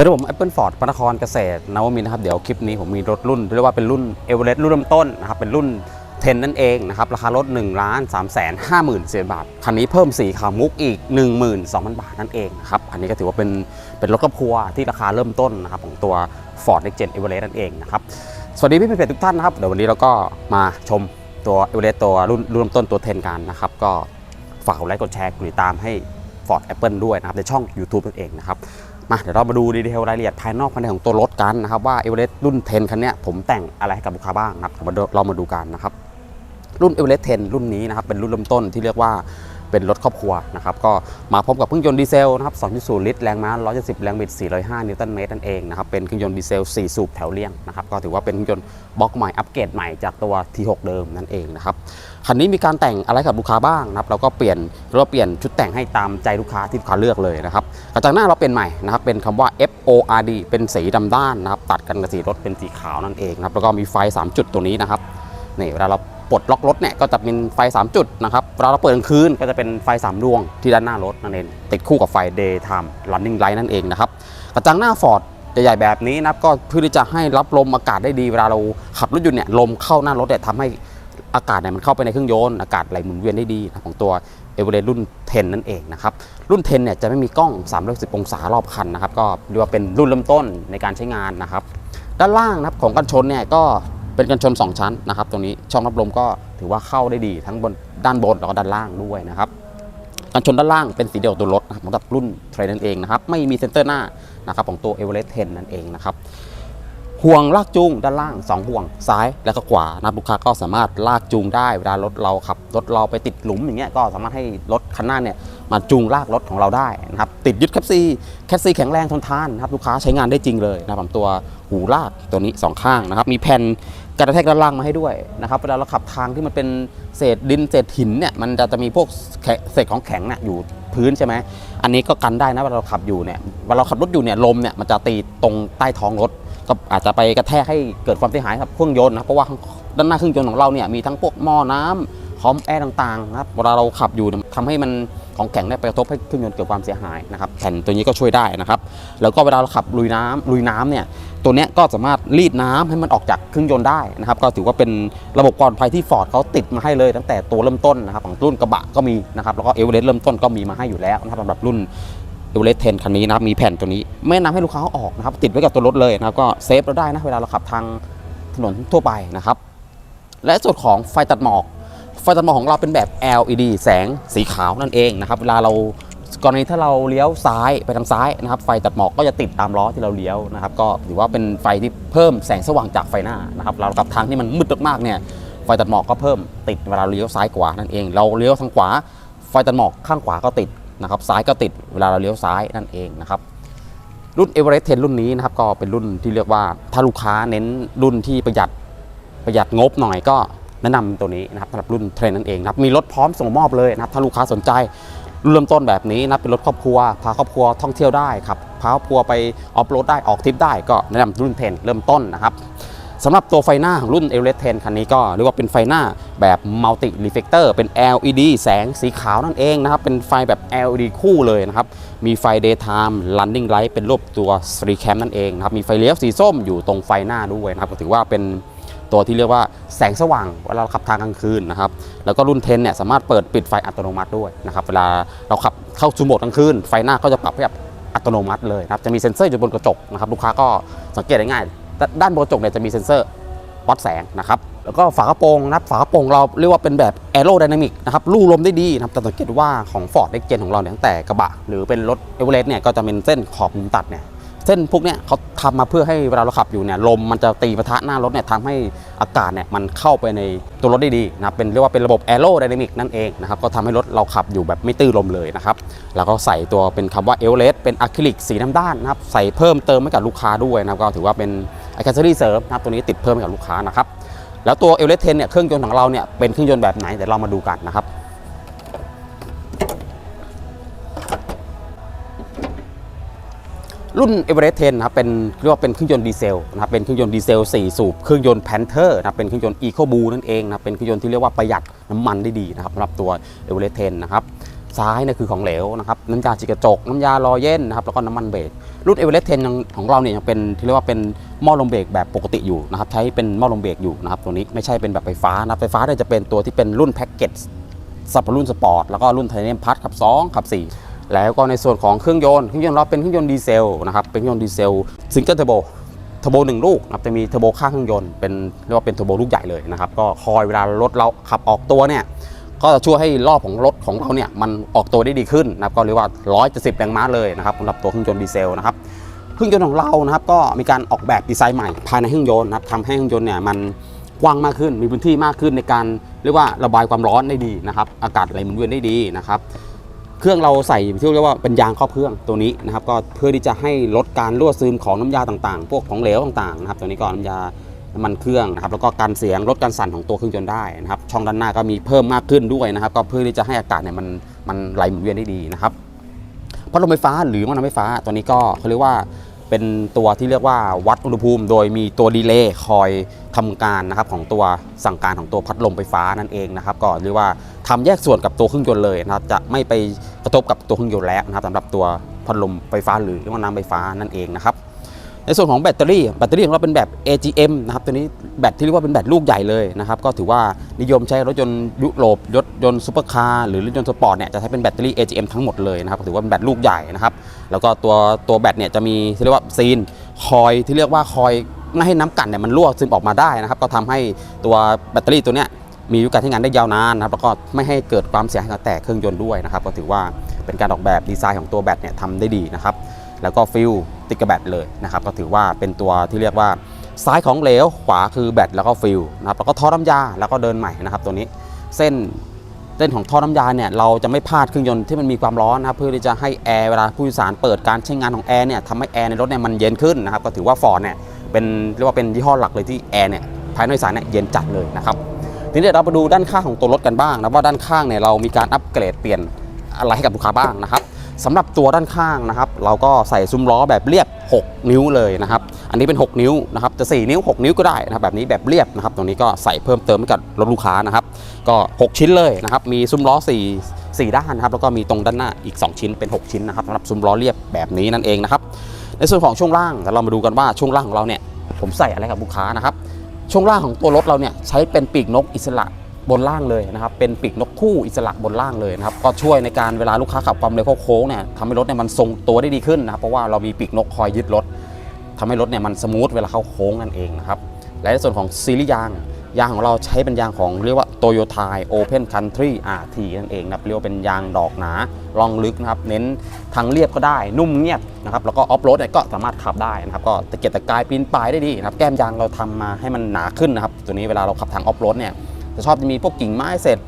วัสดีผม Apple Ford พระนครเกษตรนวมินนะครับเดี๋ยวคลิปนี้ผมมีรถรุ่นเรียกว่าเป็นรุ่นเอเวอเรสต์รุ่นเริ่มต้นนะครับเป็นรุ่น 10 นั่นเองนะครับราคารถ1ล้าน3แสน5หมื่นเศษบาท คันนี้เพิ่มสีขาวมุกอีก 12,000 บาทนั่นเองนะครับอันนี้ก็ถือว่าเป็นเป็นรถครอบครัวที่ราคาเริ่มต้นนะครับของตัว Ford Next Gen Everest นั่นเองนะครับสวัสดีพี่เพจทุกท่านนะครับเดี๋ยววันนี้เราก็มาชมตัว Everest ตัวรุ่นรุ่นเริ่มต้นตัว 10 กันนะครับก็ฝากกดไลค์กดแชร์กดติดตามให้ Ford Apple ด้วยนะครับในช่อง YouTube นั่นเองนะครับ มาเดี๋ยวเรามาดูดีเทลรายละเอียดภายนอกภายในของตัวรถกันนะครับว่า e v e r e s t รุ่น 10 คันนี้ผมแต่งอะไรให้กับลูกค้าบ้างนะครับเรามาดูเรามาดูกันนะครับรุ่น e v e r e s t 10 รุ่นนี้นะครับเป็นรุ่นเริ่มต้นที่เรียกว่าเป็นรถครอบครัวนะครับก็มาพร้อมกับเครื่องยนต์ดีเซลนะครับ 2.0 ลิตร แรงม้า 170 แรงบิด 405 นิวตันเมตรนั่นเองนะครับ เป็นเครื่องยนต์ดีเซล 4 สูบแถวเลี่ยงนะครับ ก็ถือว่าเป็นเครื่องยนต์บล็อกใหม่ อัปเกรดใหม่จากตัว T6 เดิมนั่นเองนะครับ คันนี้มีการแต่งอะไรกับลูกค้าบ้างนะครับเราก็เปลี่ยนเราเปลี่ยนชุดแต่งให้ตามใจลูกค้าที่ลูกค้าเลือกเลยนะครับกระจังหน้าเราเป็นใหม่นะครับเป็นคำว่า F O R D เป็นสีดำด้านนะครับตัดกันกับสีรถเป็นสีขาวนั่นเองนะครับแล้วก็มีไฟ 3 จุดตัวนี้นะครับนี่เวลาเราปลดล็อกรถเนี่ยก็จะเป็นไฟ 3 จุดนะครับเวลาเราเปิดกลางคืนก็จะเป็นไฟ 3 ดวงที่ด้านหน้ารถนั่นเองติดคู่กับไฟ Daytime Running Light นั่นเองนะครับกระจังหน้า Ford ใหญ่ๆแบบนี้นะครับก็เพื่อที่จะให้รับลมอากาศได้ดีเวลาเราขับรถยนต์เนี่ยลมเข้าหน้ารถเนี่ยทำให้ อากาศเนี่ยมันเข้าไปในเครื่องยนต์อากาศไหลหมุนเวียนได้ดีนะของตัวเอเวอเรสต์รุ่น 10 นั่นเองนะครับ รุ่น 10 เนี่ยจะไม่มีกล้อง 360 องศารอบคันนะครับ ก็เรียกว่าเป็นรุ่นเริ่มต้นในการใช้งานนะครับ ด้านล่างนะครับของกันชนเนี่ยก็เป็นกันชน 2 ชั้นนะครับ ตรงนี้ช่องรับลมก็ถือว่าเข้าได้ดีทั้งบนด้านบนแล้วก็ด้านล่างด้วยนะครับกันชนด้านล่างเป็นสีเดียวกับตัวรถนะครับสำหรับรุ่นเทรนนั่นเองนะครับ ไม่มีเซ็นเตอร์หน้านะครับของตัว e v e r e s t 10 นั่นเองนะครับ ห่วงลากจูงด้านล่าง 2 ห่วงซ้ายและก็ขวานะลูกค้าก็สามารถลากจูงได้เวลารถเราขับรถเราไปติดหลุมอย่างเงี้ยก็สามารถให้รถคันหน้าเนี่ยมาจูงลากรถของเราได้นะครับติดยึดแคปซีแคปซีแข็งแรงทนทานนะครับลูกค้าใช้งานได้จริงเลยนะครับตัวหูลากตัวนี้ 2 ข้างนะครับมีแผ่นกระแทกด้านล่างมาให้ด้วยนะครับเวลาเราขับทางที่มันเป็นเศษดินเศษหินเนี่ยมันจะจะมีพวกเศษของแข็งเนี่ยอยู่พื้นใช่ไหมอันนี้ก็กันได้นะเวลาเราขับอยู่เนี่ยเวลาเราขับรถอยู่เนี่ยลมเนี่ยมันจะตีตรงใต้ท้องรถ ก็อาจจะไปกระแทกให้เกิดความเสียหายกับเครื่องยนต์นะเพราะว่าด้านหน้าเครื่องยนต์ของเราเนี่ยมีทั้งพวกหม้อน้ำคอมแอร์ต่างๆนะครับเวลาเราขับอยู่เนี่ยทำให้มันของแข็งเนี่ยไปกระทบให้เครื่องยนต์เกิดความเสียหายนะครับแผ่นตัวนี้ก็ช่วยได้นะครับแล้วก็เวลาเราขับลุยน้ำลุยน้ำเนี่ยตัวนี้ก็สามารถรีดน้ำให้มันออกจากเครื่องยนต์ได้นะครับก็ถือว่าเป็นระบบปลอดภัยที่ฟอร์ดเขาติดมาให้เลยตั้งแต่ตัวเริ่มต้นนะครับของรุ่นกระบะก็มีนะครับแล้วก็เอเวอเรสต์เริ่มต้นก็มีมาให้อยู่แล้วนะครับสำหรับรุ่น เอเวเรสต์10คันนี้นะครับมีแผ่นตัวนี้ ไม่นะนำให้ลูกค้าเอาออกนะครับติดไว้กับตัวรถเลยนะครับก็เซฟเราได้นะเวลาเราขับทางถนนทั่วไปนะครับและส่วนของไฟตัดหมอก ไฟตัดหมอกของเราเป็นแบบ LED แสงสีขาวนั่นเองนะครับเวลาเรากรณีถ้าเราเลี้ยวซ้ายไปทางซ้ายนะครับ ไฟตัดหมอกก็จะติดตามล้อที่เราเลี้ยวนะครับ ก็ถือว่าเป็นไฟที่เพิ่มแสงสว่างจากไฟหน้านะครับ เราขับทางที่มันมืดมากๆเนี่ยไฟตัดหมอกก็เพิ่มติดเวลาเราเลี้ยวซ้ายขวานั่นเอง เราเลี้ยวทางขวา ไฟตัดหมอกข้างขวาก็ติด นะครับซ้ายก็ติดเวลาเราเลี้ยวซ้ายนั่นเองนะครับรุ่น e v e r e s t 10รุ่นนี้นะครับก็เป็นรุ่นที่เรียกว่าถ้าลูกค้าเน้นรุ่นที่ประหยัดประหยัดงบหน่อยก็แนะนำตัวนี้นะครับสำหรับรุ่นเทรนนั่นเองนะครับมีรถพร้อมส่งมอบเลยนะครับถ้าลูกค้าสนใจเริ่มต้นแบบนี้นะเป็นรถครอบครัว พาครอบครัวท่องเที่ยวได้ครับพาครอบครัวไปออฟโรดได้ออกทริปได้ก็แนะนำรุ่น10เริ่มต้นนะครับ สำหรับตัวไฟหน้าของรุ่น e v e r e s t 10 คันนี้ก็เรียกว่าเป็นไฟหน้าแบบ Multi Reflector เป็น LED แสงสีขาวนั่นเองนะครับ เป็นไฟแบบ LED คู่เลยนะครับ มีไฟ Daytime Running Light เป็นรูปตัว Street Cam นั่นเองนะครับ มีไฟเลี้ยวสีส้มอยู่ตรงไฟหน้าด้วยนะครับ ก็ถือว่าเป็นตัวที่เรียกว่าแสงสว่างเวลาเราขับทางกลางคืนนะครับ แล้วก็รุ่น 10 เนี่ยสามารถเปิดปิดไฟอัตโนมัติด้วยนะครับ เวลาเราขับเข้าสู่โหมดกลางคืน ไฟหน้าก็จะปรับให้แบบอัตโนมัติเลยนะครับ จะมีเซ็นเซอร์อยู่บนกระจกนะครับ ลูกค้าก็สังเกตได้ง่าย ด้านบนกระจกเนี่ยจะมีเซ็นเซอร์วัดแสงนะครับแล้วก็ฝากระโปรงนะครับฝากระโปรงเราเรียกว่าเป็นแบบแอโรไดนามิกนะครับลู่ลมได้ดีนะครับแต่สังเกตว่าของ Ford Next Gen ของเราเนี่ยตั้งแต่กระบะ หรือเป็นรถเอเวอเรสต์เนี่ยก็จะเป็นเส้นขอบมุมตัดเนี่ย เส้นพวกเนี้ยเขาทำมาเพื่อให้เวลาเราขับอยู่เนี่ยลมมันจะตีปะทะหน้ารถเนี่ยทำให้อากาศเนี่ยมันเข้าไปในตัวรถได้ดีนะครับเป็นเรียกว่าเป็นระบบแอโร d y นามิกนั่นเองนะครับก็ทำให้รถเราขับอยู่แบบไม่ตื้อลมเลยนะครับแล้วก็ใส่ตัวเป็นคำว่าเอเวอเรสเป็นอะคริลิกสีน้ำด้านนะครับใส่เพิ่มเติมให้กับลูกค้าด้วยนะครับก็ถือว่าเป็นอ c เซอรี่เสริมนะครับตัวนี้ติดเพิ่มให้กับลูกค้านะครับแล้วตัวเอเวอเรสต์10เนี่ยเครื่องยนต์ของเราเนี่ยเป็นเครื่องยนต์แบบไหนเดี๋ยวเรามาดูกันนะครับ รุ่นเอเวอเรสต์10นะครับเป็นเรียกว่าเป็นเครื่องยนต์ดีเซลนะครับเป็นเครื่องยนต์ดีเซล 4 สูบเครื่องยนต์แพนเทอร์นะครับเป็นเครื่องยนต์อีโคบูนั่นเองนะครับเป็นเครื่องยนต์ที่เรียกว่าประหยัดน้ำมันได้ดีนะครับสำหรับตัวเอเวอเรสต์10นะครับซ้ายเนี่ยคือของเหลวนะครับน้ำยาจิกระจก น้ำยาลอเย็นนะครับแล้วก็น้ำมันเบรกรุ่นเอเวอเรสต์10ของเราเนี่ยยังเป็นที่เรียกว่าเป็นหม้อลมเบรกแบบปกติอยู่นะครับใช้เป็นหม้อลมเบรกอยู่นะครับตัวนี้ไม่ใช่เป็นแบบไฟฟ้านะไฟฟ้าเนี่ยจะเป็นตัวที่เป็นรุ่นแพ็กเกจสับรุ่นสปอร์ตแล้วก็รุ่นไทเทเนียมพัทขับ 2 ขับ 4 แล้วก็ในส่วนของเครื่องยนต์เครื่องยนต์เราเป็นเครื่องยนต์ดีเซลนะครับเป็นเครื่องยนต์ดีเซลซิงเกิลเทอร์โบเทอร์โบหนึ่งลูกนะครับจะมีเทอร์โบข้างเครื่องยนต์เป็นเรียกว่าเป็นเทอร์โบลูกใหญ่เลยนะครับก็คอยเวลารถเราขับออกตัวเนี่ยก็จะช่วยให้รอบของรถของเราเนี่ยมันออกตัวได้ดีขึ้นนะครับก็เรียกว่า170แรงม้าเลยนะครับสำหรับตัวเครื่องยนต์ดีเซลนะครับเครื่องยนต์ของเรานะครับก็มีการออกแบบดีไซน์ใหม่ภายในเครื่องยนต์นะครับทำให้เครื่องยนต์เนี่ยมันกว้างมากขึ้นมีพื้นที่มากขึ้นในการเรียกว่าระบายความร้อนได้ดีนะครับอากาศไหลหมุนเวียนได้ดีนะครับ เครื่องเราใส่ที่เรียกว่าเป็นยางครอบเครื่องตัวนี้นะครับก็เพื่อที่จะให้ลดการรั่วซึมของน้ำยาต่างๆ พวกของเหลวต่างๆนะครับตัวนี้ก็น้ำยาน้ำมันเครื่องนะครับแล้วก็การเสียงลดการสั่นของตัวเครื่องยนต์ได้นะครับช่องด้านหน้าก็มีเพิ่มมากขึ้นด้วยนะครับ ก็เพื่อที่จะให้อากาศเนี่ยมันมันไหลหมุนเวียนได้ดีนะครับพัดลมไฟฟ้าหรือว่าน้ำไฟฟ้าตัวนี้ก็เขาเรียกว่า เป็นตัวที่เรียกว่าวัดอุณหภูมิ โดยมีตัวดีเลย์คอยทำการนะครับของตัวสั่งการของตัวพัดลมไฟฟ้านั่นเองนะครับก็เรียกว่าทำแยกส่วนกับตัวเครื่องยนต์เลยนะครับจะไม่ไปกระทบกับตัวเครื่องยนต์แล้วนะครับสำหรับตัวพัดลมไฟฟ้าหรือหม้อน้ำไฟฟ้านั่นเองนะครับ ในส่วนของแบตเตอรี่แบตเตอรี่ของเราเป็นแบบ AGM นะครับตัวนี้แบตที่เรียกว่าเป็นแบตลูกใหญ่เลยนะครับก็ถือว่านิยมใช้รถยนต์ยุโรปรถยนต์ซูเปอร์คาร์หรือรถยนต์สปอร์ตเนี่ยจะใช้เป็นแบตเตอรี่ AGM ทั้งหมดเลยนะครับถือว่าเป็นแบตลูกใหญ่นะครับแล้วก็ตัวตัวแบตเนี่ยจะมีที่เรียกว่าซีนคอยที่เรียกว่าคอยไม่ให้น้ำกันเนี่ยมันรั่วซึมออกมาได้นะครับ ก็ทำให้ตัวแบตเตอรี่ตัวเนี้ยมีอายุการใช้งานได้ยาวนานนะครับแล้วก็ไม่ให้เกิดความเสียหายกับแตกเครื่องยนต์ด้วยนะครับ ก็ถือว่าเป็นการออกแบบดีไซน์ของตัวแบตเนี่ยทำได้ดีนะครับ แล้วก็ฟิลติดกับแบตเลยนะครับก็ถือว่าเป็นตัวที่เรียกว่าซ้ายของเหลวขวาคือแบตแล้วก็ฟิลนะครับแล้วก็ท่อน้ำยาแล้วก็เดินใหม่นะครับตัวนี้เส้นเส้นของท่อน้ำยาเนี่ยเราจะไม่พลาดเครื่องยนต์ที่มันมีความร้อนนะครับเพื่อที่จะให้แอร์เวลาผู้โดยสารเปิดการใช้งานของแอร์เนี่ยทำให้แอร์ในรถเนี่ยมันเย็นขึ้นนะครับก็ถือว่าฟอร์ดเนี่ยเป็นเรียกว่าเป็นยี่ห้อหลักเลยที่แอร์เนี่ยภายในสารเนี่ยเย็นจัดเลยนะครับทีนี้เดี๋ยวเราไปดูด้านข้างของตัวรถกันบ้างนะว่าด้านข้างเนี่ยเรามีการอัปเกรดเปลี่ยนอะไรให้กับลูกค้าบ้างนะครับ สำหรับตัวด้านข้างนะครับ เราก็ใส่ซุ้มล้อแบบเรียบ 6 นิ้วเลยนะครับ อันนี้เป็น 6 นิ้วนะครับ จะ 4 นิ้ว 6 นิ้วก็ได้นะครับ แบบนี้แบบเรียบนะครับ ตรงนี้ก็ใส่เพิ่มเติมให้กับรถลูกค้านะครับ ก็ 6 ชิ้นเลยนะครับ มีซุ้มล้อ 4 4 ด้านนะครับ แล้วก็มีตรงด้านหน้าอีก 2 ชิ้นเป็น 6 ชิ้นนะครับสำหรับซุ้มล้อเรียบแบบนี้นั่นเองนะครับ ในส่วนของช่วงล่างเดี๋ยวเรามาดูกันว่าช่วงล่างของเราเนี่ย ผมใส่อะไรกับลูกค้านะครับ ช่วงล่างของตัวรถเราเนี่ยใช้เป็นปีกนกอิสระ บนล่างเลยนะครับ เป็นปีกนกคู่อิสระบนล่างเลยนะครับ ก็ช่วยในการเวลาลูกค้าขับความเร็วเขาโค้งเนี่ยทำให้รถเนี่ยมันทรงตัวได้ดีขึ้นนะครับ เพราะว่าเรามีปีกนกคอยยึดรถทำให้รถเนี่ยมันสมูทเวลาเข้าโค้งนั่นเองนะครับ และในส่วนของซีรีส์ยาง ยางของเราใช้เป็นยางของเรียกว่า Toyota Open Country RT นั่นเองนะครับ เรียกว่าเป็นยางดอกหนาลองลึกนะครับ เน้นทางเรียบก็ได้ นุ่มเงียบนะครับ แล้วก็ออฟโรดเนี่ยก็สามารถขับได้นะครับ ก็ตะเกียกตะกายปีนป่ายได้ดีนะครับ แก้มยางเราทำมาให้มันหนาขึ้นนะครับ ตัวนี้เวลาเราขับทางออฟโรดเนี่ย จะชอบจะมีพวกกิ่งไม้เศษ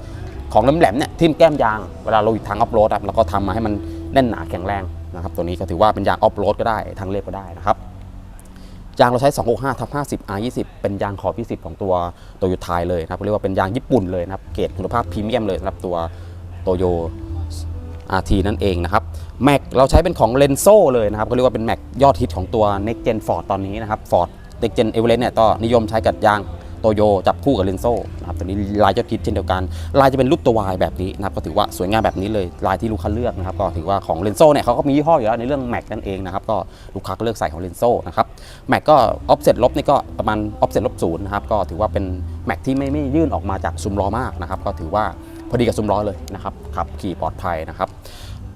ของแหลมๆเนี่ยทิ่มแก้มยางเวลาเราอยู่ทางออฟโรดครับเราก็ทำมาให้มันแน่นหนาแข็งแรงนะครับตัวนี้ก็ถือว่าเป็นยางออฟโรดก็ได้ทางเรียบก็ได้นะครับยางเราใช้ 265ทับ50 R20 เป็นยางขอบที่10ของตัวโตโยต้าเลยนะครับเรียกว่าเป็นยางญี่ปุ่นเลยนะครับเกรดคุณภาพพรีเมียมเลยสำหรับตัวโตโย RT นั่นเองนะครับแม็กเราใช้เป็นของเลนโซเลยนะครับก็เรียกว่าเป็นแม็กยอดฮิตของตัว Next Gen Ford ตอนนี้นะครับ Ford Next Gen Everest เนี่ยก็นิยมใช้กับยาง โตโยจับคู่กับเลนโซนะครับตัวนี้ลายยอดฮิตเช่นเดียวกัน ลายจะเป็นรูปตัววายแบบนี้นะครับก็ถือว่าสวยงามแบบนี้เลยลายที่ลูกค้าเลือกนะครับก็ถือว่าของเลนโซเนี่ยเขาก็มียี่ห้ออยู่แล้วในเรื่องแม็กนั่นเองนะครับก็ลูกค้าก็เลือกใส่ของเลนโซนะครับแม็กก็ออฟเซ็ตลบนี่ก็ประมาณออฟเซ็ตลบศูนย์นะครับก็ถือว่าเป็นแม็กที่ไม่ไม่ยื่นออกมาจากซุ้มล้อมากนะครับก็ถือว่าพอดีกับซุ้มล้อเลยนะครับขับขี่ปลอดภัยนะครับ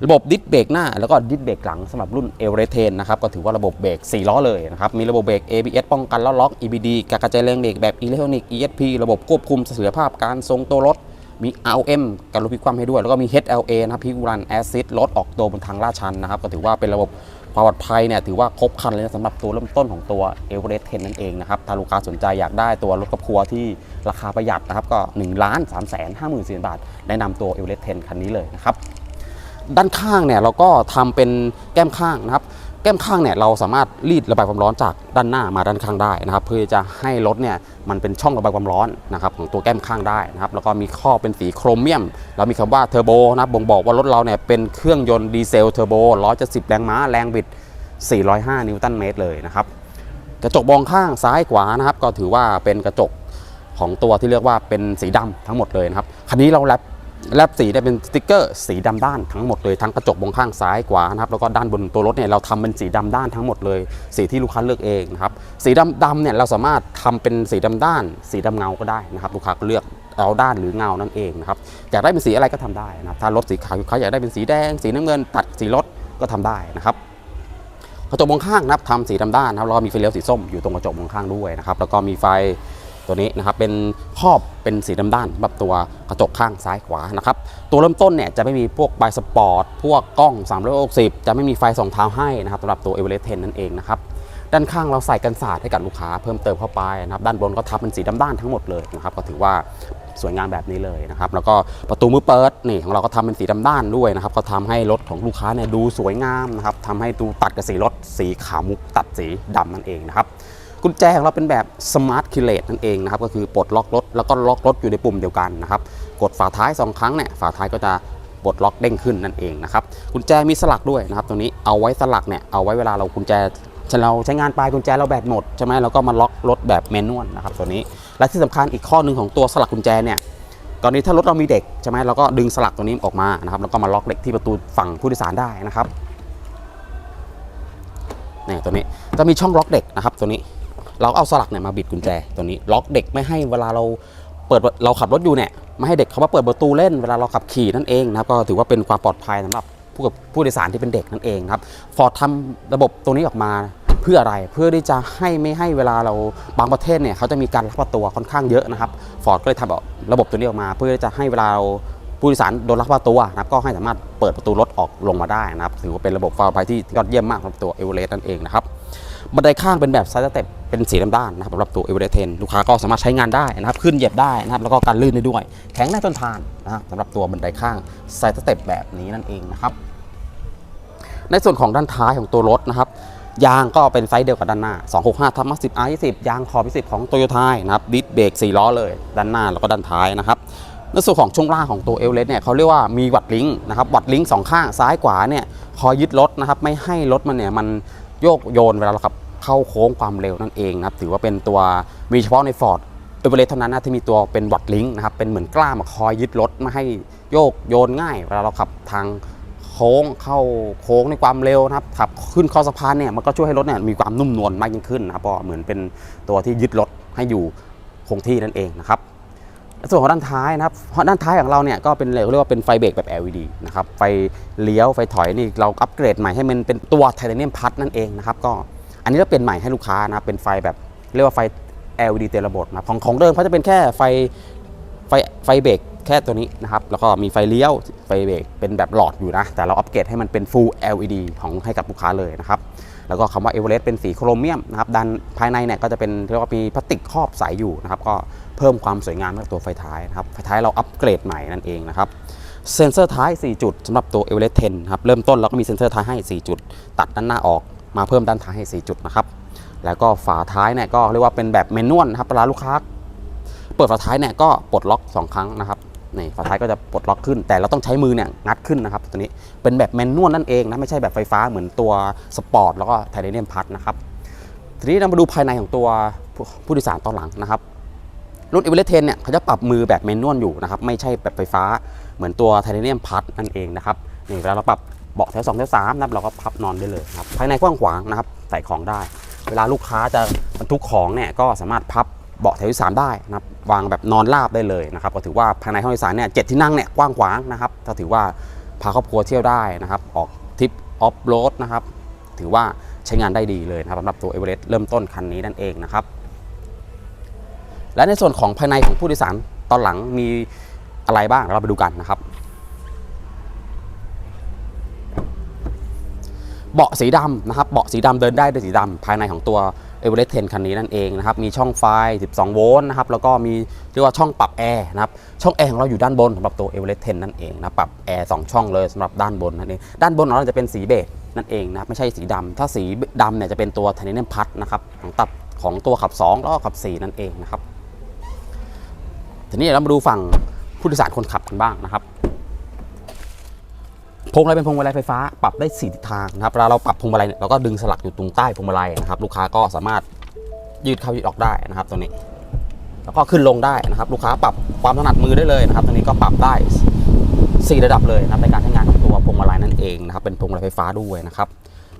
ระบบดิสเบรกหน้า แล้วก็ดิสเบรกหลังสำหรับรุ่นเอเวอเรสเทนนะครับก็ถือว่าระบบเบรก4ล้อเลยนะครับ มีระบบเบรก ABS ป้องกันล้อล็อก EBD การกระจายแรงเบรกแบบอิเล็กทรอนิกส์ ESP ระบบควบคุมเสถียรภาพการทรงตัวรถ มี RM การลดพลิกคว่ำให้ด้วย แล้วก็มี HLA นะครับพิกรันแอซิดลดออกตัวบนทางลาดชันนะครับก็ถือว่าเป็นระบบความปลอดภัยเนี่ยถือว่าครบครันเลยนะสำหรับตัวเริ่มต้นของตัว e v e r e s t 10 นั่นเองนะครับ ถ้าลูกค้าสนใจอยากได้ตัวรถครอบครัวที่ราคาประหยัดนะครับก็1ล้าน3 5 4 0 0 0 0 บาท แนะนำตัว e v e r e s t 10 คันนี้เลยนะครับ ด้านข้างเนี่ยเราก็ทำเป็นแก้มข้างนะครับ แก้มข้างเนี่ยเราสามารถรีดระบายความร้อนจากด้านหน้ามาด้านข้างได้นะครับ เพื่อจะให้รถเนี่ยมันเป็นช่องระบายความร้อนนะครับของตัวแก้มข้างได้นะครับ แล้วก็มีข้อเป็นสีโครเมียม แล้วมีคำว่าเทอร์โบนะบบ่งบอกว่ารถเราเนี่ยเป็นเครื่องยนต์ดีเซลเทอร์โบ170แรงม้าแรงบิด 405 นิวตันเมตรเลยนะครับกระจกมองข้างซ้ายขวานะครับ ก็ถือว่าเป็นกระจกของตัวที่เรียกว่าเป็นสีดำทั้งหมดเลยนะครับคันนี้เราแรป แลบสีเนี่ยเป็นสติกเกอร์สีดำด้านทั้งหมดเลยทั้งกระจกบนข้างซ้ายขวานะครับแล้วก็ด้านบนตัวรถเนี่ยเราทำเป็นสีดำด้านทั้งหมดเลย สีที่ลูกค้าเลือกเองนะครับสีดำดำเนี่ยเราสามารถทำเป็นสีดำด้าน สีดำเงาก็ได้นะครับลูกค้าก็เลือกเอาด้านหรือเงานั่นเองนะครับอยากได้เป็นสีอะไรก็ทำได้นะครับถ้ารถสีขาวลูกค้าอยากได้เป็นสีแดง สีน้ำเงินตัดสีรถก็ทำได้นะครับกระจกมองข้างนะครับทำสีดำด้านนะครับแล้วก็มีไฟเลี้ยวสีส้มอยู่ตรงกระจกมองข้างด้วยนะครับแล้วก็มีไฟ ตัวนี้นะครับเป็นครอบเป็นสีดำด้านสำหรับตัวกระจกข้างซ้ายขวานะครับตัวเริ่มต้นเนี่ยจะไม่มีพวกไฟสปอร์ตพวกกล้อง 360 จะไม่มีไฟสองเท้าให้นะครับสำหรับตัว e v e r e s t 10นั่นเองนะครับด้านข้างเราใส่กันศาสตร์ให้กับลูกค้าเพิ่มเติมเข้าไปนะครับด้านบนก็ทับเป็นสีดำด้านทั้งหมดเลยนะครับก็ถือว่าสวยงามแบบนี้เลยนะครับแล้วก็ประตูมือเปิดนี่ของเราก็ทำเป็นสีดำด้านด้วยนะครับก็ทำให้รถของลูกค้าเนี่ยดูสวยงามนะครับทำให้ดูตัดกับสีรถสีขาวมุกตัดสีดำนั่นเองนะครับ กุญแจของเราเป็นแบบ Smart k i l l e t นั่นเองนะครับก็คือปลดล็อกรถแล้วก็ล็อกรถอยู่ในปุ่มเดียวกันนะครับกดฝาท้าย 2 ครั้งเนี่ยฝาท้ายก็จะปลดล็อกเด้งขึ้นนั่นเองนะครับกุญแจมีสลักด้วยนะครับตรงนี้เอาไว้สลักเนี่ยเอาไว้เวลาเรากุญแจเราใช้งานไปกุญแจเราแบตหมดใช่ไหมเราก็มาล็อกรถแบบแมนนวลนะครับตัวนี้และที่สำคัญอีกข้อหนึ่งของตัวสลักกุญแจเนี่ยกรณีถ้ารถเรามีเด็กใช่ไหมเราก็ดึงสลักตัวนี้ออกมานะครับแล้วก็มาล็อกเด็กที่ประตูฝั่งผู้โดยสารได้นะครับนี่ตัวนี้จะมีช่องล็อกเด็กนะครับตัวนี้ เราเอาสลักเนี่ยมาบิดกุญแจตัวนี้ ล็อกเด็กไม่ให้เวลาเราเปิดเราขับรถอยู่เนี่ยไม่ให้เด็กเขามาเปิดประตูเล่นเวลาเราขับขี่นั่นเองนะครับก็ถือว่าเป็นความปลอดภัยสำหรับผู้กับผู้โดยสารที่เป็นเด็กนั่นเองครับฟอร์ดทำระบบตรงนี้ออกมาเพื่ออะไรเพื่อที่จะให้ไม่ให้เวลาเราบางประเทศเนี่ยเขาจะมีการลักพาตัวค่อนข้างเยอะนะครับฟอร์ดก็เลยทำระบบตัวนี้ออกมา เพื่อที่จะให้เวลาเราผู้โดยสารโดนลักพาตัวนะครับก็ให้สามารถเปิดประตูรถออกลงมาได้นะครับถือว่าเป็นระบบความปลอดภัยที่ยอดเยี่ยมมากสำหรับตัวเอเวอเรสต์นั่นเองนะครับ บันไดข้างเป็นแบบไซส์สเต็ปเป็นสีดำด้านนะครับสำหรับตัวเอเวอเรสต์ลูกค้าก็สามารถใช้งานได้นะครับ ขึ้นเหยียบได้นะครับ แล้วก็การลื่นได้ด้วย แข็งแรงทนทานนะครับสำหรับตัวบันไดข้างไซส์สเต็ปแบบนี้นั่นเองนะครับ ในส่วนของด้านท้ายของตัวรถนะครับยางก็เป็นไซส์เดียวกับด้านหน้า 265ทับมา10 R 20ยางคอพิ10ของโตโยต้านะครับดิสเบรก4ล้อเลยด้านหน้าแล้วก็ด้านท้ายนะครับในส่วนของช่วงล่างของตัวเอลเลสเนี่ยเขาเรียกว่ามีวัดลิงก์นะครับวัดลิงก์สองข้างซ้ายขวาเนี่ยคอยยึดรถนะครับไม่ให้รถมันเนี่ยมัน โยกโยนเวลาเราขับเข้าโค้งความเร็วนั่นเองนะครับถือว่าเป็นตัวมีเฉพาะใน Ford เอเวอเรสเท่านั้นนะที่มีตัวเป็นวัดลิงนะครับ เป็นเหมือนกล้ามาคอยยึดรถม่ให้โยกโยนง่าย เวลาเราขับทางโค้งเข้าโค้งในความเร็วนะครับขับขึ้นคอสะพานเนี่ยมันก็ช่วยให้รถเนี่ยมีความนุ่มนวลมากยิ่งขึ้นนะครับเพราะเหมือนเป็นตัวที่ยึดรถให้อยู่คงที่นั่นเองนะครับ ส่วนของด้านท้ายนะครับเพราะด้านท้ายของเราเนี่ยก็เป็นเรียกว่าเป็นไฟเบรกแบบ LED นะครับไฟเลี้ยวไฟถอยนี่เราอัปเกรดใหม่ให้มันเป็นตัวไทเทเนียมพัดนั่นเองนะครับก็อันนี้เราเปลี่ยนใหม่ให้ลูกค้านะครับเป็นไฟแบบเรียกว่าไฟ LED เต็มระบบนะของของเดิมเขาจะเป็นแค่ไฟไฟไฟเบรกแค่ตัวนี้นะครับแล้วก็มีไฟเลี้ยวไฟเบรกเป็นแบบหลอดอยู่นะ แต่เราอัปเกรดให้มันเป็น Full LED ของให้กับลูกค้าเลยนะครับ แล้วก็คำว่าเอเวอเรสต์เป็นสีโครเมียมนะครับด้านภายในเนี่ยก็จะเป็นเรียกว่ามีพลาสติกครอบใสอยู่นะครับก็เพิ่มความสวยงามให้กับตัวไฟท้ายนะครับไฟท้ายเราอัปเกรดใหม่นั่นเองนะครับเซนเซอร์ท้าย 4 จุดสำหรับตัวเอเวอเรสต์10ครับเริ่มต้นเราก็มีเซนเซอร์ท้ายให้ 4 จุด ตัดด้านหน้าออกมาเพิ่มด้านท้ายให้ 4 จุดนะครับแล้วก็ฝาท้ายเนี่ยก็เรียกว่าเป็นแบบเมนนวลนะครับเวลาลูกค้า เปิดฝาท้ายเนี่ยก็ปลดล็อก 2 ครั้งนะครับ นี่ฝาท้ายก็จะปลดล็อกขึ้น แต่เราต้องใช้มือเนี่ยงัดขึ้นนะครับตัวนี้เป็นแบบแมนนวลนั่นเองนะไม่ใช่แบบไฟฟ้าเหมือนตัวสปอร์ตแล้วก็ไทเทเนียมพัดนะครับทีนี้เรามาดูภายในของตัวผู้โดยสารตอนหลังนะครับรุ่นเอเวอเรสต์10เนี่ยเขาจะปรับมือแบบแมนนวลอยู่นะครับไม่ใช่แบบไฟฟ้าเหมือนตัวไทเทเนียมพัดนั่นเองนะครับนี่เวลาเราปรับเบาะแถว2แถว3นะครับเราก็พับนอนได้เลยครับภายในกว้างขวางนะครับใส่ของได้ เวลาลูกค้าจะบรรทุกของเนี่ยก็สามารถพับ เบาะแถวที่สามได้นะครับวางแบบนอนราบได้เลยนะครับก็ถือว่าภายในห้องโดยสารเนี่ยเจ็ดที่นั่งเนี่ยกว้างขวางนะครับก็ถือว่าพาครอบครัวเที่ยวได้นะครับ ออกทริปออฟโรดนะครับถือว่าใช้งานได้ดีเลยนะครับสำหรับตัวเอเวอเรสต์เริ่มต้นคันนี้นั่นเองนะครับ และในส่วนของภายในของผู้โดยสารตอนหลังมีอะไรบ้างเราไปดูกันนะครับเบาะสีดำนะครับเบาะสีดำเดินได้ด้วยสีดำภายในของตัว e v e r e s t 10คันนี้นั่นเองนะครับ มีช่องไฟ 12 โวลต์นะครับ แล้วก็มีเรียกว่าช่องปรับแอร์นะครับ ช่องแอร์ของเราอยู่ด้านบนสำหรับตัว e v e r e s t 10นั่นเองนะ ปรับแอร์2ช่องเลยสำหรับด้านบนนั่นเอง ด้านบนของเราจะเป็นสีเบจนั่นเองนะครับ ไม่ใช่สีดำถ้าสีดำเนี่ยจะเป็นตัวไทเทเนียมพัดนะครับ ของตับของตัวขับ 2 แล้วก็ขับ 4 นั่นเองนะครับ ทีนี้เรามาดูฝั่งผู้โดยสารคนขับกันบ้างนะครับ พวงมาลัยเป็นพวงมาลัยไฟฟ้าปรับได้4ทิศทางนะครับเวลาเราปรับพวงมาลัยเนี่ยเราก็ดึงสลักอยู่ตรงใต้พวงมาลัยนะครับลูกค้าก็สามารถยืดเข้ายืดออกได้นะครับตัวนี้ แล้วก็ขึ้นลงได้นะครับ ลูกค้าปรับความถนัดมือได้เลยนะครับตัวนี้ก็ปรับได้4ระดับเลยนะครับในการใช้งานของตัวพวงมาลัยนั่นเองนะครับเป็นพวงมาลัยไฟฟ้าด้วยนะครับ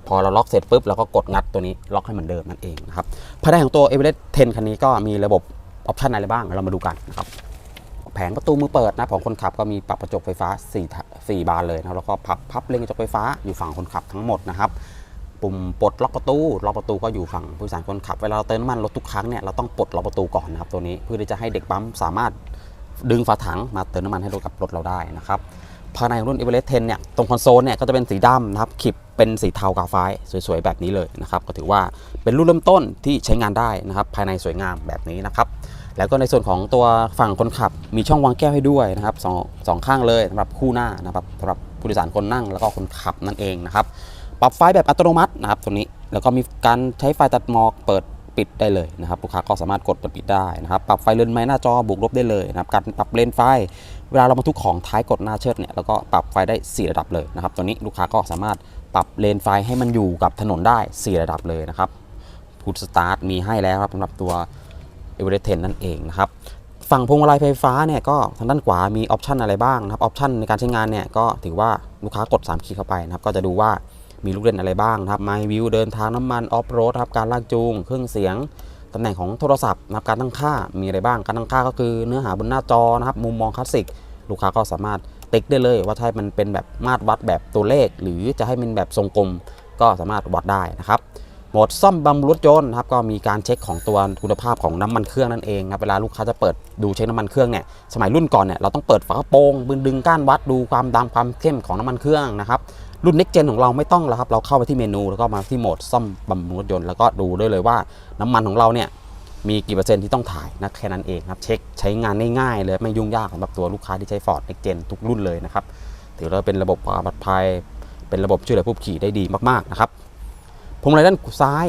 พอเราล็อกเสร็จปุ๊บเราก็กดงัดตัวนี้ล็อกให้เหมือนเดิมนั่นเองนะครับภายในของตัว e v e r e s t 10 คันนี้ก็มีระบบออปชันอะไรบ้างเรามาดูกันนะครับ แผงประตูมือเปิดนะของคนขับก็มีปรับกระจกไฟฟ้า4 4บานเลยนะครับแล้วก็พับพับเล็งกระจกไฟฟ้าอยู่ฝั่งคนขับทั้งหมดนะครับปุ่มปลดล็อกประตูล็อกประตูก็อยู่ฝั่งผู้โดยสารคนขับเวลาเราเติมน้ำมันรถทุกครั้งเนี่ยเราต้องปลดล็อกประตูก่อนนะครับตัวนี้เพื่อที่จะให้เด็กปั๊มสามารถดึงฝาถังมาเติมน้ำมันให้รถกับรถเราได้นะครับภายในรุ่น e v e r e s t 10เนี่ยตรงคอนโซลเนี่ยก็จะเป็นสีดำนะครับขีบเป็นสีเทากาไฟสวยๆแบบนี้เลยนะครับก็ถือว่าเป็นรุ่นเริ่มต้นที่ใช้งานได้นะครับภายในสวยงามแบบนี้นะครับ แล้วก็ในส่วนของตัวฝั่งคนขับมีช่องวางแก้วให้ด้วยนะครับสองสองข้างเลยสำหรับคู่หน้านะครับสำหรับผู้โดยสารคนนั่งแล้วก็คนขับนั่นเองนะครับปรับไฟแบบอัตโนมัตินะครับตัวนี้แล้วก็มีการใช้ไฟตัดหมอกเปิดปิดได้เลยนะครับลูกค้าก็สามารถกดเปิดปิดได้นะครับปรับไฟเรือนไม้หน้าจอบวกลบได้เลยนะครับการปรับเลนไฟ เวลาเราบรรทุกของท้ายกดหน้าเชิดเนี่ยแล้วก็ปรับไฟได้ 4 ระดับเลยนะครับตัวนี้ลูกค้าก็สามารถปรับเลนไฟให้มันอยู่กับถนนได้ 4 ระดับเลยนะครับพุทสตาร์ทมีให้แล้วครับสำหรับตัว e v e r e s t 10นั่นเองนะครับฝั่งพวงมาลัยไฟฟ้าเนี่ยก็ทางด้านขวามีออปชันอะไรบ้างนะครับออปชันในการใช้งานเนี่ยก็ถือว่าลูกค้ากด 3คลิกเข้าไปนะครับก็จะดูว่ามีลูกเล่นอะไรบ้างนะครับ My View เดินทางน้ำมันออฟโรดครับการลากจูง เครื่องเสียงตำแหน่งของโทรศัพท์นะครับการตั้งค่ามีอะไรบ้างการตั้งค่าก็คือเนื้อหาบนหน้าจอนะครับมุมมองคลาสสิกลูกค้าก็สามารถติ๊กได้เลย ว่าถ้ามันเป็นแบบมาตรวัดแบบตัวเลข หรือจะให้มันแบบทรงกลมก็สามารถวัดได้นะครับ โหมดซ่อมบำรุงรถยนต์นะครับก็มีการเช็คของตัวคุณภาพของน้ำมันเครื่องนั่นเองครับเวลาลูกค้าจะเปิดดูเช็คน้ำมันเครื่องเนี่ยสมัยรุ่นก่อนเนี่ยเราต้องเปิดฝากระโปรงบึงดึงก้านวัดดูความดำความเข้มของน้ำมันเครื่องนะครับรุ่น next gen ของเราไม่ต้องแล้วครับเราเข้าไปที่เมนูแล้วก็มาที่โหมดซ่อมบำรุงรถยนต์แล้วก็ดูได้เลยว่าน้ำมันของเราเนี่ยมีกี่เปอร์เซ็นต์ที่ต้องถ่ายนะแค่นั้นเองครับเช็คใช้งานง่ายๆเลยไม่ยุ่งยากสำหรับตัวลูกค้าที่ใช้ Ford next gen ทุกรุ่นเลยนะครับถือว่าเป็นระบบความปลอดภัย เป็นระบบช่วยเหลือผู้ขี่ได้ดีมากๆนะครับ พวงมาลัยด้านซ้าย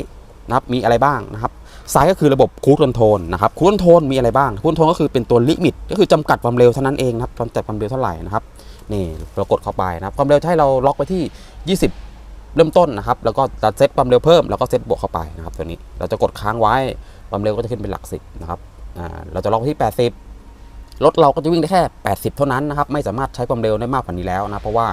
นะครับมีอะไรบ้างนะครับซ้ายก็คือระบบคูดคอนโทรลนะครับคูดคอนโทรลมีอะไรบ้างคูดคอนโทรลก็คือเป็นตัวลิมิต ก็คือจำกัดความเร็วเท่านั้นเองนะครับจำกัดความเร็วเท่าไหร่นะครับนี่เรากดเข้าไปนะครับความเร็วให้เราล็อกไปที่ 20 เริ่มต้นนะครับ แล้วก็จะเซตความเร็วเพิ่มแล้วก็เซตบวกเข้าไปนะครับตัวนี้เราจะกดค้างไว้ความเร็วก็จะขึ้นเป็นหลักสิบนะครับอ่าเราจะล็อกที่ 80 รถเราก็จะวิ่งได้แค่ 80 เท่านั้นนะครับ ไม่สามารถใช้ความเร็วได้มากกว่านี้แล้วนะ เพราะว่า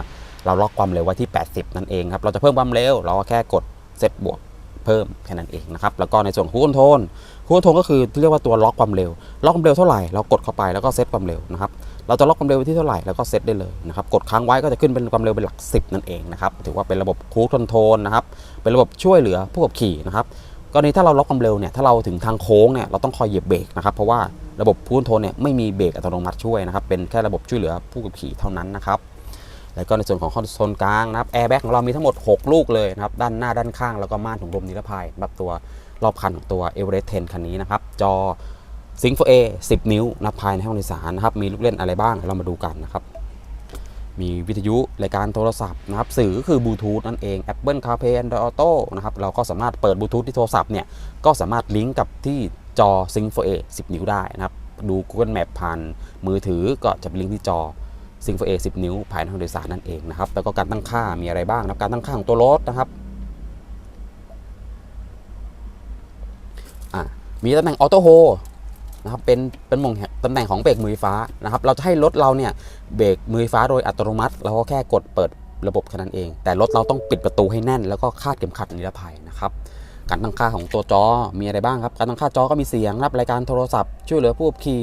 เราล็อกความเร็วไว้ที่ 80 นั่นเองครับ เราจะเพิ่มความเร็ว เราก็แค่กด เซตบวกเพิ่มแค่นั้นเองนะครับแล้วก็ในส่วนคูคอนโทรลคูคอนโทรลก็คือที่เรียกว่าตัวล็อกความเร็ว ล็อกความเร็วเท่าไหร่เรากดเข้าไปแล้วก็เซตความเร็วนะครับเราจะล็อกความเร็วไว้ที่เท่าไหร่แล้วก็เซตได้เลยนะครับกดค้างไว้ก็จะขึ้นเป็นความเร็วเป็นหลัก 10 นั่นเองนะครับถือว่าเป็นระบบคูคอนโทรลนะครับเป็นระบบช่วยเหลือผู้ขับขี่นะครับกรณีถ้าเราล็อกความเร็วเนี่ยถ้าเราถึงทางโค้งเนี่ยเราต้องคอยเหยียบเบรกนะครับเพราะว่าระบบคูคอนโทรลเนี่ยไม่มีเบรกอัตโนมัติช่วยนะครับเป็นแค่ระบบช่วยเหลือผู้ขับขี่เท่านั้นนะครับ แล้วก็ในส่วนของคอนโซลกลางนะครับแอร์แบ็กของเรามีทั้งหมด 6 ลูกเลยนะครับด้านหน้าด้านข้างแล้วก็ม่านถุงลมนิรภัยแบบตัวรอบคันของตัว e v e r e s t 10 คันนี้นะครับ จอ Sync 4A 10 นิ้วนะภายในห้องโดยสารนะครับ มีลูกเล่นอะไรบ้างเรามาดูกันนะครับ มีวิทยุรายการโทรศัพท์นะครับ สื่อก็คือบลูทูธนั่นเอง Apple CarPlay Android Auto นะครับ เราก็สามารถเปิดบลูทูธที่โทรศัพท์เนี่ย ก็สามารถลิงก์กับที่จอ Sync 4A 10 นิ้วได้นะครับ ดู Google Map ผ่านมือถือก็จะเป็นลิงก์ที่จอ ซิงโฟเอ10 นิ้ว ภายในห้องโดยสารนั่นเองนะครับ แล้วก็การตั้งค่ามีอะไรบ้างนะครับการตั้งค่าของตัวรถนะครับมีตำแหน่งออโต้โฮนะครับเป็นเป็นมงตำแหน่งของเบรกมือฟ้านะครับ เราจะให้รถเราเนี่ยเบรกมือฟ้าโดยอัตโนมัติเราก็แค่กดเปิดระบบแค่นั้นเอง แต่รถเราต้องปิดประตูให้แน่น แล้วก็คาดเข็มขัดนิรภัยนะครับการตั้งค่าของตัวจอมีอะไรบ้างครับการตั้งค่าจอก็มีเสียงรับรายการโทรศัพท์ช่วยเหลือผู้ขับขี่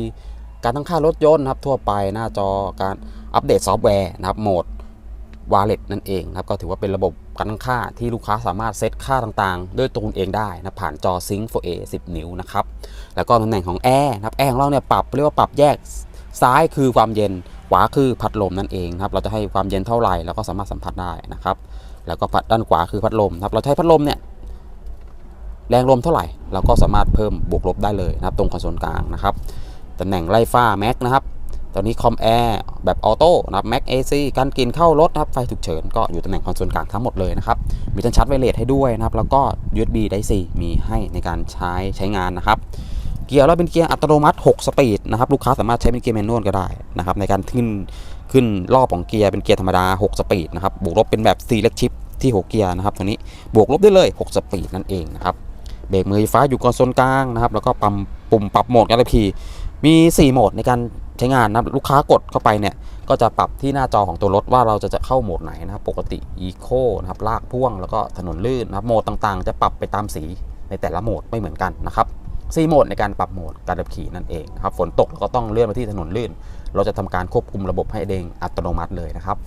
การตั้งค่ารถยนต์นะครับทั่วไปหน้าจอการ อัปเดตซอฟต์แวร์นะครับโหมด Wallet นั่นเองนะครับก็ถือว่าเป็นระบบการตั้งค่าที่ลูกค้าสามารถเซตค่าต่างๆ ด้วยตัวคุณเองได้นะผ่านจอ Sync 4A 10 นิ้วนะครับแล้วก็ตำแหน่งของแอร์นะครับแอร์ของเราเนี่ยปรับเรียกว่าปรับแยกซ้ายคือความเย็นขวาคือพัดลมนั่นเองครับเราจะให้ความเย็นเท่าไหร่เราก็สามารถสัมผัสได้นะครับ แล้วก็พัดด้านขวาคือพัดลมนะครับเราใช้พัดลมเนี่ยแรงลมเท่าไหร่เราก็สามารถเพิ่มบวกลบได้เลยนะครับ ตรงคอนโซลกลางนะครับตำแหน่งไล่ฟ้าแม็กนะครับ ตอนนี้คอมแอร์แบบออโต้นะครับแม็กเอซีการกินเข้ารถนะครับไฟฉุกเฉินก็อยู่ตำแหน่งคอนโซลกลางทั้งหมดเลยนะครับ มีทั้งชาร์จไวเลสให้ด้วยนะครับ แล้วก็ USB Type C มีให้ในการใช้ใช้งานนะครับ เกียร์เราเป็นเกียร์อัตโนมัติ 6 สปีดนะครับ ลูกค้าสามารถใช้เป็นเกียร์แมนนวลก็ได้นะครับ ในการขึ้นขึ้นรอบของเกียร์เป็นเกียร์ธรรมดา 6 สปีดนะครับ บวกลบเป็นแบบ Select Shift ที่6เกียร์นะครับตัวนี้บวกลบได้เลย 6 สปีดนั่นเองนะครับ เบรกมือไฟฟ้าอยู่คอนโซลกลางนะครับ แล้วก็ปั๊มปุ่มปรับโหมดการขับขี่มี 4 โหมดในการ ใช้งานนะครับลูกค้ากดเข้าไปเนี่ยก็จะปรับที่หน้าจอของตัวรถว่าเราจะจะเข้าโหมดไหนนะครับปกติ Eco นะครับลากพ่วงแล้วก็ถนนลื่นนะครับโหมดต่างๆ จะปรับไปตามสีในแต่ละโหมดไม่เหมือนกันนะครับ4โหมดในการปรับโหมดการขับขี่นั่นเองนะครับฝนตกเราก็ต้องเลื่อนมาที่ถนนลื่น เราจะทำการควบคุมระบบให้เองอัตโนมัติเลยนะครับ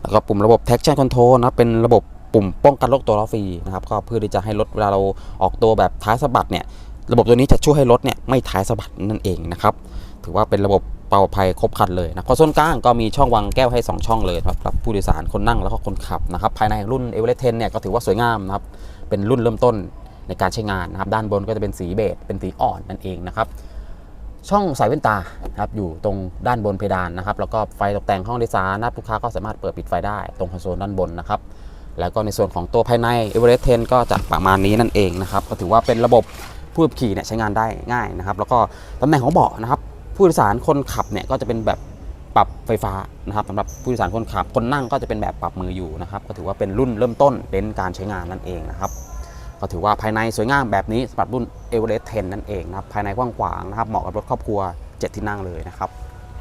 แล้วก็ปุ่มระบบ traction control นะครับเป็นระบบปุ่มป้องกันโรคตัวล้อฟรีนะครับก็เพื่อที่จะให้รถเวลาเราออกตัวแบบท้ายสะบัดเนี่ยระบบตัวนี้จะช่วยให้รถเนี่ยไม่ท้ายสะบัดนั่นเองนะครับ ถือว่าเป็นระบบปลอดภัยครบครันเลยนะพอส่วนกลางก็มีช่องวางแก้วให้ 2 ช่องเลยครับสำหรับผู้โดยสารคนนั่งแล้วก็คนขับนะครับภายในรุ่น e v e r e s t 10เนี่ยก็ถือว่าสวยงามนะครับเป็นรุ่นเริ่มต้นในการใช้งานนะครับด้านบนก็จะเป็นสีเบจเป็นสีอ่อนนั่นเองนะครับช่องสายแว่นตาครับอยู่ตรงด้านบนเพดานนะครับแล้วก็ไฟตกแต่งห้องโดยสารนะครับลูกค้าก็สามารถเปิดปิดไฟได้ตรงคอนโซลด้านบนนะครับแล้วก็ในส่วนของตัวภายใน e v e r e s t 10 ก็จะประมาณนี้นั่นเองนะครับก็ถือว่าเป็นระบบผู้ขับขี่เนี่ยใช้งานได้ง่ายนะครับแล้วก็ตำแหน่งของเบาะนะครับ ผู้โดยสารคนขับเนี่ยก็จะเป็นแบบปรับไฟฟ้านะครับสำหรับผู้โดยสารคนขับ คนนั่งก็จะเป็นแบบปรับมืออยู่นะครับก็ถือว่าเป็นรุ่นเริ่มต้นเป็นการใช้งานนั่นเองนะครับก็ถือว่าภายในสวยงามแบบนี้สำหรับรุ่น e v e r e s t 10นั่นเองนะครับภายในกว้างขวางนะครับเหมาะกับรถครอบครัว 7 ที่นั่งเลยนะครับ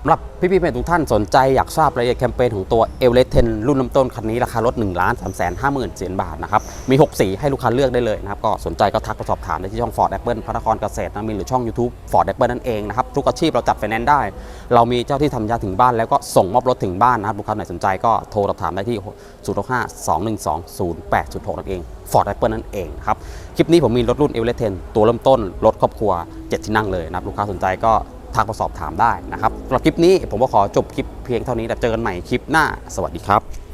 สำหรับพี่ๆเพื่อนทุกท่านสนใจอยากทราบรายละเอียดแคมเปญของตัว e v e r e s t 10รุ่นเริ่มต้นคันนี้ราคารถ1 3 5 0 0 0 0บาทนะครับ มี 6 สีให้ลูกค้าเลือกได้เลยนะครับ ก็สนใจก็ทักไปสอบถามได้ที่ช่อง Ford Apple พระนครเกษตรนมินหรือช่อง YouTube Ford Apple นั่นเองนะครับ ทุกอาชีพเราจัดไฟแนนซ์ได้ เรามีเจ้าที่ทำยาถึงบ้านแล้วก็ส่งมอบรถถึงบ้านนะครับลูกค้าไหนสนใจก็โทรสอบถามได้ที่0 6 5 2 1 2 0 8 0 6นั่นเอง Ford Apple นั่นเองครับคลิปนี้ผมมีรถรุ่น e v e r e s t 10ตัวเริ่มต้นรถครอบครัว 7 ที่นั่งเลยนะครับลูกค้าสนใจก็ ทักมาสอบถามได้นะครับสำหรับคลิปนี้ผมก็ขอจบคลิปเพียงเท่านี้แต่เจอกันใหม่คลิปหน้าสวัสดีครับ